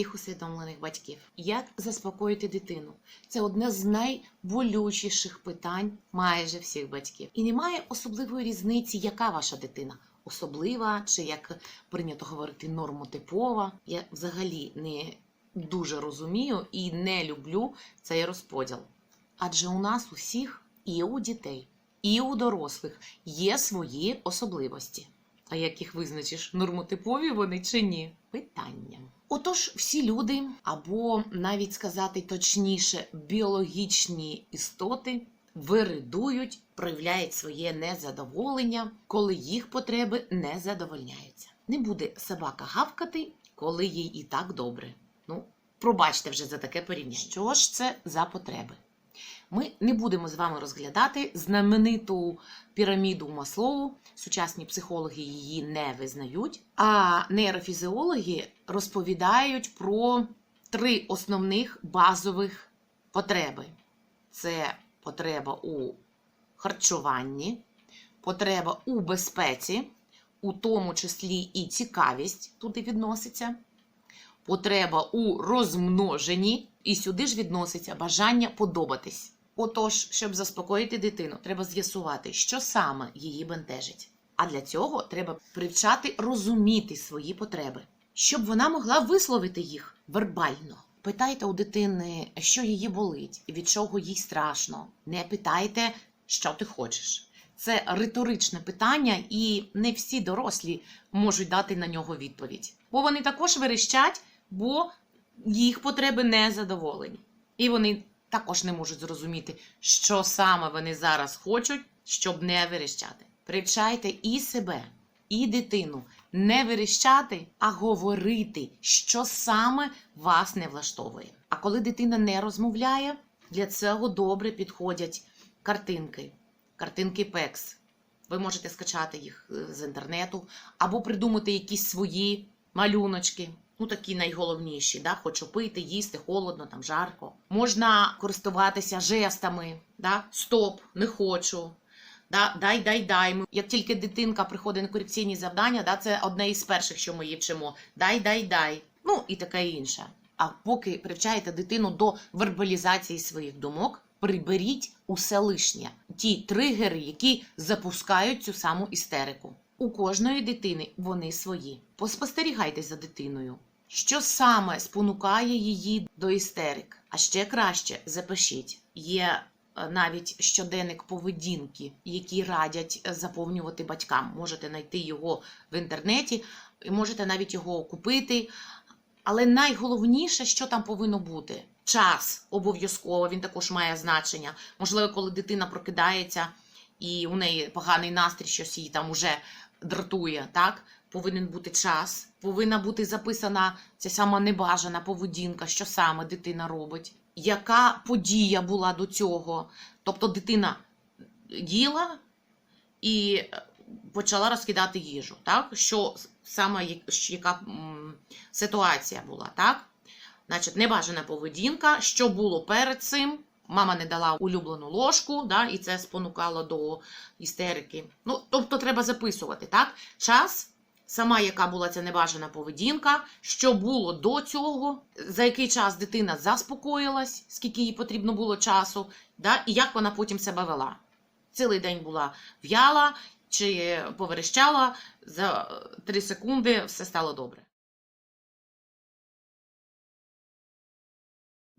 всіх усвідомлених батьків. Як заспокоїти дитину? Це одне з найболючіших питань майже всіх батьків. І немає особливої різниці, яка ваша дитина. Особлива, чи як прийнято говорити, нормотипова. Я взагалі не дуже розумію і не люблю цей розподіл. Адже у нас усіх і у дітей, і у дорослих є свої особливості. А як їх визначиш, нормотипові вони чи ні? Питання. Отож, всі люди, або навіть сказати точніше, біологічні істоти виридують, проявляють своє незадоволення, коли їх потреби не задовольняються. Не буде собака гавкати, коли їй і так добре. Ну, пробачте вже за таке порівняння. Що ж це за потреби? Ми не будемо з вами розглядати знамениту піраміду Маслоу. Сучасні психологи її не визнають. А нейрофізіологи розповідають про три основних базових потреби: це потреба у харчуванні, потреба у безпеці, у тому числі і цікавість туди відноситься, потреба у розмноженні, і сюди ж відноситься бажання подобатись. Отож, щоб заспокоїти дитину, треба з'ясувати, що саме її бентежить. А для цього треба привчати розуміти свої потреби, щоб вона могла висловити їх вербально. Питайте у дитини, що її болить від чого їй страшно. Не питайте, що ти хочеш. Це риторичне питання, і не всі дорослі можуть дати на нього відповідь. Бо вони також верещать, бо їх потреби не задоволені. І вони також не можуть зрозуміти, що саме вони зараз хочуть, щоб не верещати. Привчайте і себе, і дитину не верещати, а говорити, що саме вас не влаштовує. А коли дитина не розмовляє, для цього добре підходять картинки, картинки PEX. Ви можете скачати їх е, з інтернету або придумати якісь свої малюночки. Ну, такі найголовніші, да? хочу пити, їсти, холодно, там жарко. Можна користуватися жестами, да? стоп, не хочу. Да? Дай, дай, дай. Як тільки дитинка приходить на корекційні завдання, да? це одне із перших, що ми її вчимо. Дай, дай, дай. Ну і таке інше. А поки привчаєте дитину до вербалізації своїх думок, приберіть усе лишнє, ті тригери, які запускають цю саму істерику. У кожної дитини вони свої. Поспостерігайте за дитиною. Що саме спонукає її до істерик? А ще краще запишіть. Є е, навіть щоденник поведінки, який радять е, заповнювати батькам. Можете знайти його в інтернеті, і можете навіть його купити. Але найголовніше, що там повинно бути час обов'язково, він також має значення. Можливо, коли дитина прокидається і у неї поганий настрій, щось її там уже дратує, так? Повинен бути час, повинна бути записана ця сама небажана поведінка, що саме дитина робить, яка подія була до цього. Тобто дитина їла і е, почала розкидати їжу, так? Що саме яка ситуація була, так? Значить, небажана поведінка, що було перед цим. Мама не дала улюблену ложку, да, і це спонукало до істерики. Ну, тобто треба записувати, так? Час, сама яка була ця небажана поведінка, що було до цього, за який час дитина заспокоїлась, скільки їй потрібно було часу, да, і як вона потім себе вела. Цілий день була в'яла чи поверещала, за 3 секунди все стало добре.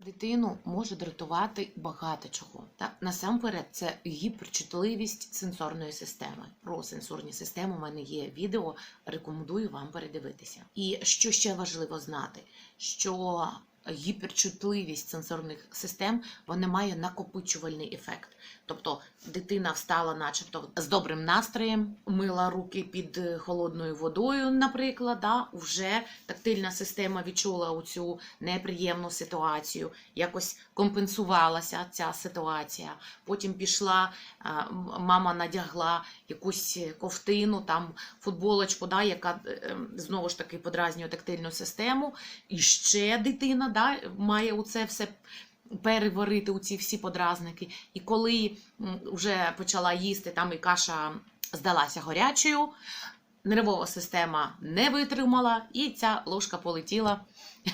Дитину може дратувати багато чого. Так? Насамперед, це гіперчутливість сенсорної системи. Про сенсорні системи у мене є відео, рекомендую вам передивитися. І що ще важливо знати, що гіперчутливість сенсорних систем вона має накопичувальний ефект. Тобто дитина встала, начебто, з добрим настроєм, мила руки під е, холодною водою, наприклад, да, вже тактильна система відчула оцю неприємну ситуацію, якось компенсувалася ця ситуація. Потім пішла, мама надягла якусь ковтину, там футболочку, да, яка е, ем, знову ж таки подразнює тактильну систему. І ще дитина да, має у це все переварити у ці всі подразники. І коли вже почала їсти, там і каша здалася горячою, нервова система не витримала, і ця ложка полетіла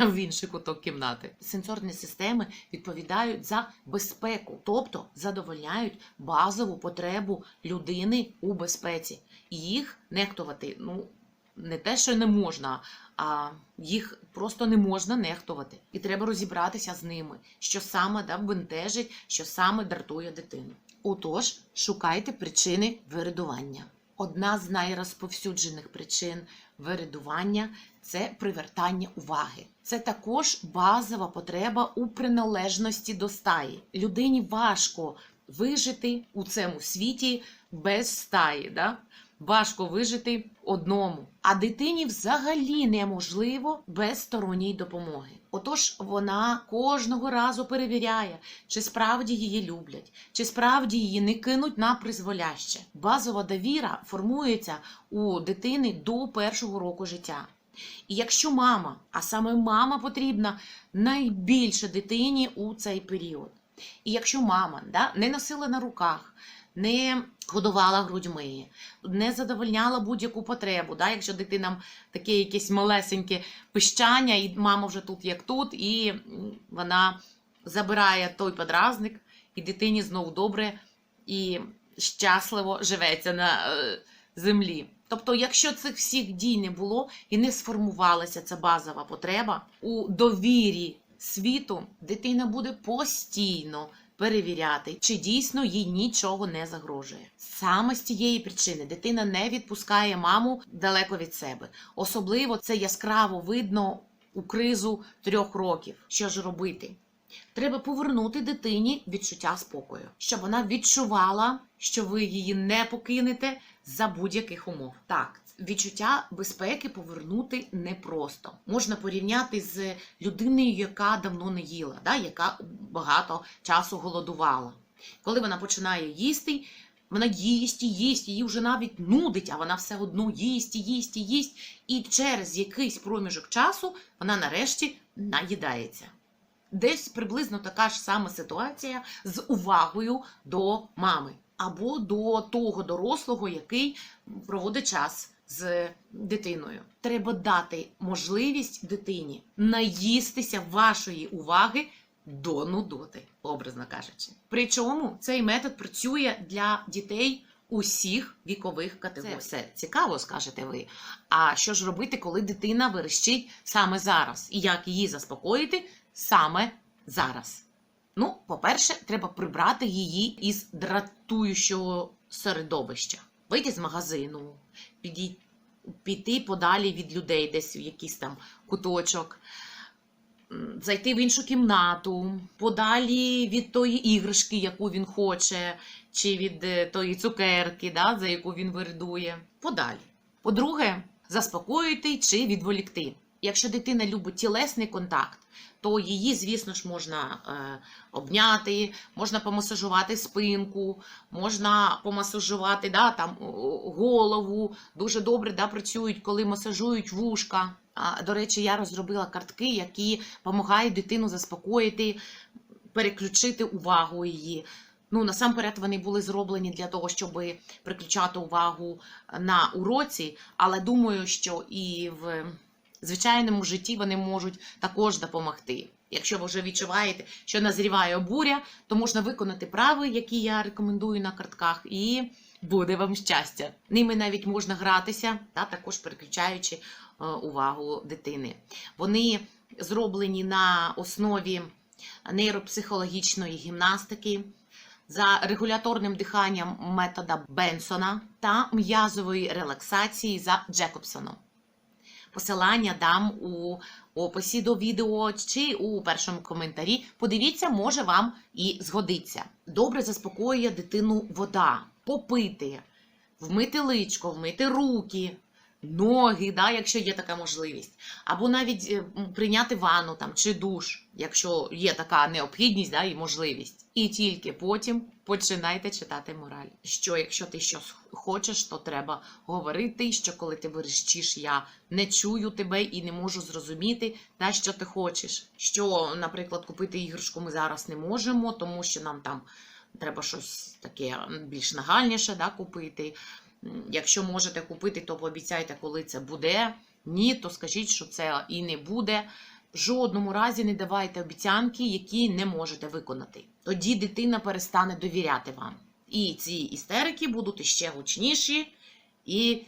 в інший куток кімнати. Сенсорні системи відповідають за безпеку, тобто задовольняють базову потребу людини у безпеці. І їх нехтувати, ну не те, що не можна, а їх просто не можна нехтувати. І треба розібратися з ними, що саме да, бентежить, що саме дратує дитину. Отож, шукайте причини виридування. Одна з найрозповсюджених причин виридування це привертання уваги. Це також базова потреба у приналежності до стаї. Людині важко вижити у цьому світі без стаї. Да? Важко вижити одному, а дитині взагалі неможливо без сторонньої допомоги. Отож, вона кожного разу перевіряє, чи справді її люблять, чи справді її не кинуть на призволяще. Базова довіра формується у дитини до першого року життя. І якщо мама, а саме мама потрібна найбільше дитині у цей період. І якщо мама да, не носила на руках, не годувала грудьми, не задовольняла будь-яку потребу. Да? Якщо дитина таке якесь малесеньке пищання, і мама вже тут, як тут, і вона забирає той подразник, і дитині знову добре і щасливо живеться на е, землі. Тобто, якщо цих всіх дій не було і не сформувалася ця базова потреба у довірі світу, дитина буде постійно перевіряти, чи дійсно їй нічого не загрожує. Саме з цієї причини дитина не відпускає маму далеко від себе. Особливо це яскраво видно у кризу трьох років. Що ж робити? Треба повернути дитині відчуття спокою, щоб вона відчувала, що ви її не покинете за будь-яких умов. Так, відчуття безпеки повернути непросто. Можна порівняти з людиною, яка давно не їла, да, яка багато часу голодувала. Коли вона починає їсти, вона їсть і їсть, її вже навіть нудить, а вона все одно їсть і їсть і їсть. І через якийсь проміжок часу вона нарешті наїдається. Десь приблизно така ж сама ситуація з увагою до мами або до того дорослого, який проводить час з дитиною. Треба дати можливість дитині наїстися вашої уваги до нудоти, образно кажучи. Причому цей метод працює для дітей усіх вікових категорій. Це все цікаво, скажете ви. А що ж робити, коли дитина верещить саме зараз? І як її заспокоїти саме зараз? Ну, по-перше, треба прибрати її із дратуючого середовища. Вийти з магазину, піти подалі від людей, десь в якийсь там куточок, зайти в іншу кімнату, подалі від тої іграшки, яку він хоче, чи від е, тої цукерки, да, за яку він виридує. Подалі. По-друге, заспокоїти чи відволікти. Якщо дитина любить тілесний контакт, то її, звісно ж, можна е, обняти, можна помасажувати спинку, можна помасажувати да, там, голову. Дуже добре да, працюють, коли масажують вушка. А, до речі, я розробила картки, які допомагають дитину заспокоїти, переключити увагу її. Ну, насамперед, вони були зроблені для того, щоб переключати увагу на уроці, але думаю, що і в звичайному житті вони можуть також допомогти. Якщо ви вже відчуваєте, що назріває буря, то можна виконати прави, які я рекомендую на картках, і буде вам щастя. Ними навіть можна гратися, та також переключаючи е, увагу дитини. Вони зроблені на основі нейропсихологічної гімнастики. За регуляторним диханням метода Бенсона та м'язової релаксації за Джекобсоном. Посилання дам у описі до відео чи у першому коментарі. Подивіться, може вам і згодиться. Добре заспокоює дитину вода, попити, вмити личко, вмити руки, ноги, да, якщо є така можливість. Або навіть е, прийняти ванну там, чи душ, якщо є така необхідність да, і можливість. І тільки потім починайте читати мораль. Що якщо ти щось хочеш, то треба говорити, що коли ти верещиш, я не чую тебе і не можу зрозуміти, та що ти хочеш. Що, наприклад, купити іграшку ми зараз не можемо, тому що нам там треба щось таке більш нагальніше да, купити. Якщо можете купити, то пообіцяйте, коли це буде. Ні, то скажіть, що це і не буде. В жодному разі не давайте обіцянки, які не можете виконати. Тоді дитина перестане довіряти вам. І ці істерики будуть ще гучніші і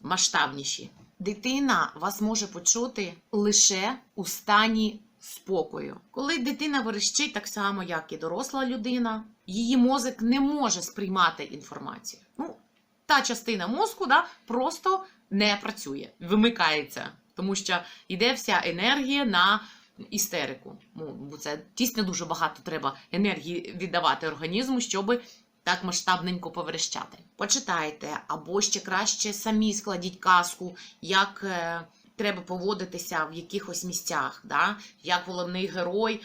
масштабніші. Дитина вас може почути лише у стані спокою. Коли дитина верещить так само, як і доросла людина, її мозок не може сприймати інформацію. Ну, та частина мозку да, просто не працює, вимикається, тому що йде вся енергія на істерику. Ну, бо це дійсно дуже багато треба енергії віддавати організму, щоб так масштабненько поверещати. Почитайте, або ще краще самі складіть казку, як е, треба поводитися в якихось місцях, да? як головний герой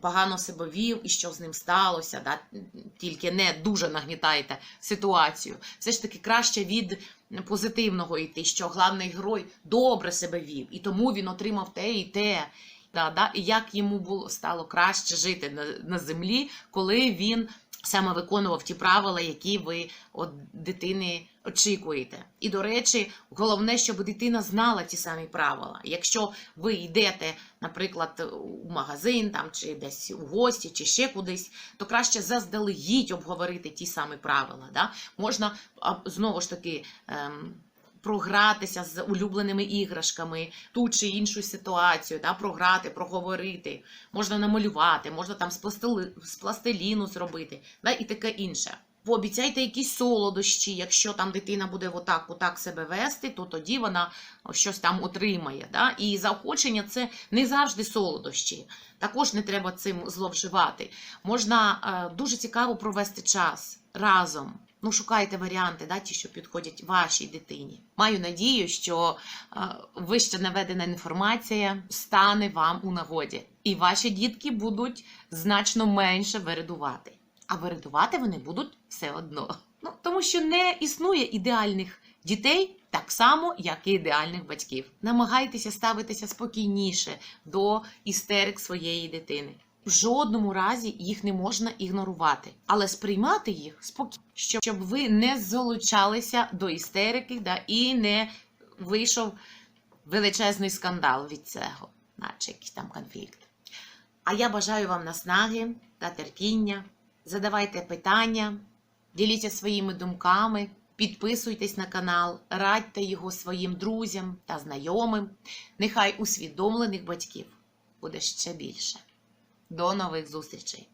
погано себе вів і що з ним сталося. Да? Тільки не дуже нагнітайте ситуацію. Все ж таки краще від позитивного йти, що головний герой добре себе вів, і тому він отримав те і те. Да, да, і як йому було стало краще жити на, на землі, коли він саме виконував ті правила, які ви від дитини очікуєте. І до речі, головне, щоб дитина знала ті самі правила. Якщо ви йдете, наприклад, у магазин там чи десь у гості, чи ще кудись, то краще заздалегідь обговорити ті самі правила. Да? Можна знову ж таки. Ем, Програтися з улюбленими іграшками, ту чи іншу ситуацію, да, програти, проговорити, можна намалювати, можна там з, пластиліну зробити, да, і таке інше. Пообіцяйте якісь солодощі, якщо там дитина буде отак, отак себе вести, то тоді вона щось там отримає. Да? І заохочення це не завжди солодощі. Також не треба цим зловживати. Можна е, дуже цікаво провести час разом. Ну, шукайте варіанти, да, ті, що підходять вашій дитині. Маю надію, що е, вище наведена інформація стане вам у нагоді, і ваші дітки будуть значно менше вередувати. А вередувати вони будуть все одно. Ну, тому що не існує ідеальних дітей так само, як і ідеальних батьків. Намагайтеся ставитися спокійніше до істерик своєї дитини. В жодному разі їх не можна ігнорувати, але сприймати їх спокійно, щоб ви не залучалися до істерики да, і не вийшов величезний скандал від цього, наче якийсь там конфлікт. А я бажаю вам наснаги та терпіння. Задавайте питання, діліться своїми думками, підписуйтесь на канал, радьте його своїм друзям та знайомим. Нехай усвідомлених батьків буде ще більше. До нових зустрічей!